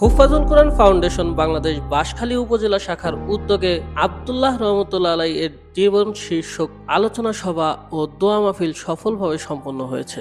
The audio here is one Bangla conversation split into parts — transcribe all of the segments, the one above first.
হুফাজুল কোরআন ফাউন্ডেশন বাংলাদেশ বাঁশখালী উপজেলা শাখার উদ্যোগে আবদুল্লাহ রহমতুল্লা আলাই এর জীবন শীর্ষক আলোচনা সভা ও দোয়া মাহফিল সফলভাবে সম্পন্ন হয়েছে।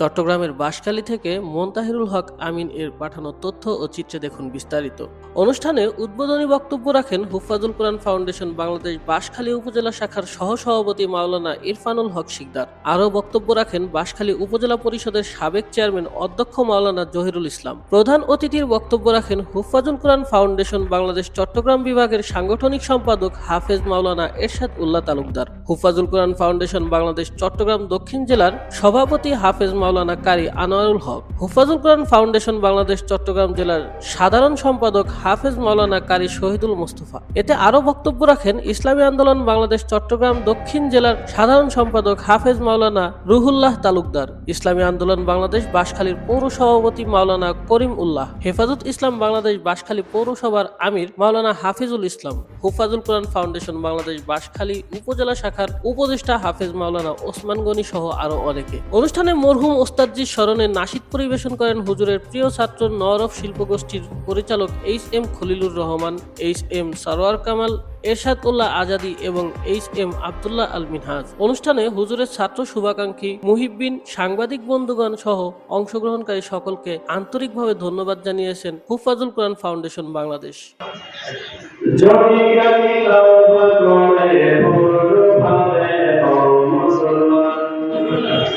চট্টগ্রামের বাঁশখালী থেকে মোন্তাহিরুল হক আমিন এর পাঠানো তথ্য ও চিত্রে দেখুন বিস্তারিত। অনুষ্ঠানে উদ্বোধনী বক্তব্য রাখেন হুফাজুল কোরআন ফাউন্ডেশন বাংলাদেশ বাঁশখালী উপজেলা শাখার সহসভাপতি মাওলানা ইরফানুল হক শিকদার। আরও বক্তব্য রাখেন বাঁশখালী উপজেলা পরিষদের সাবেক চেয়ারম্যান অধ্যক্ষ মাওলানা জহিরুল ইসলাম। প্রধান অতিথির বক্তব্য রাখেন হুফাজুল কোরআন ফাউন্ডেশন বাংলাদেশ চট্টগ্রাম বিভাগের সাংগঠনিক সম্পাদক হাফেজ মাওলানা এরশাদ উল্লাহ তালুকদার। হুফাজুল কোরআন ফাউন্ডেশন বাংলাদেশ চট্টগ্রাম দক্ষিণ জেলার সভাপতি হাফেজ মাওলানা কারি আনোয়ারুল হক। হুফাজুল কোরআন ফাউন্ডেশন বাংলাদেশ, চট্টগ্রাম জেলার সাধারণ সম্পাদক হাফেজ মাওলানা কারি শহীদুল মোস্তফা। এতে আরও বক্তব্য রাখেন ইসলামী আন্দোলন বাংলাদেশ, চট্টগ্রাম দক্ষিণ জেলার সাধারণ সম্পাদক হাফেজ মাওলানা রুহুল্লাহ তালুকদার। ইসলামী আন্দোলন বাংলাদেশ, বাঁশখালীর পৌর সভাপতি মাওলানা করিম উল্লাহ। হেফাজত ইসলাম বাংলাদেশ, বাঁশখালী পৌরসভার আমির মাওলানা হাফিজুল ইসলাম। হুফাজুল কোরআন ফাউন্ডেশন বাংলাদেশ, বাঁশখালী উপজেলা শাখার উপদেষ্টা হাফেজ মাওলানা ওসমান গনি সহ আরও অনেকে। অনুষ্ঠানে মরহুম ওস্তাদজির স্মরণে নাশিদ পরিবেশন করেন হুজুরের প্রিয় ছাত্র নরফ শিল্পগোষ্ঠীর পরিচালক H M Khalilur Rahman, H M Sarwar Kamal Ershad Ullah Azadi এবং এইচ এম আবদুল্লাহ আল মিনহাজ। অনুষ্ঠানে হুজুরের ছাত্র শুভাকাঙ্ক্ষী মুহিব্বিন সাংবাদিক বন্ধুগণ সহ অংশগ্রহণকারী সকলকে আন্তরিকভাবে ধন্যবাদ জানিয়েছেন হুফাজুল কোরআন ফাউন্ডেশন বাংলাদেশ।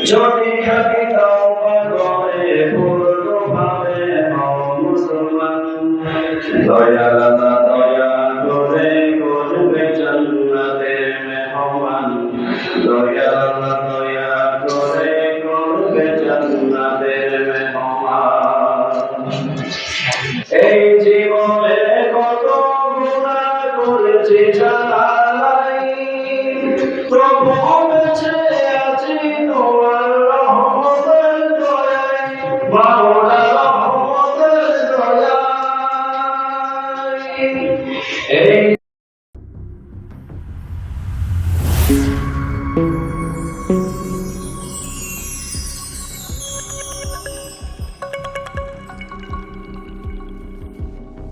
যদি খালি তওবা করে পূর্ণ ভাবে হও মুসলমান দয়াল না দয়া করে করবে জান্নাতে মেহমান। দয়াল না দয়া করে করবে জান্নাতে মেহমান। এই জীবনে কত গুনাহ করেছি জানাই প্রভু বেঁচে Hey.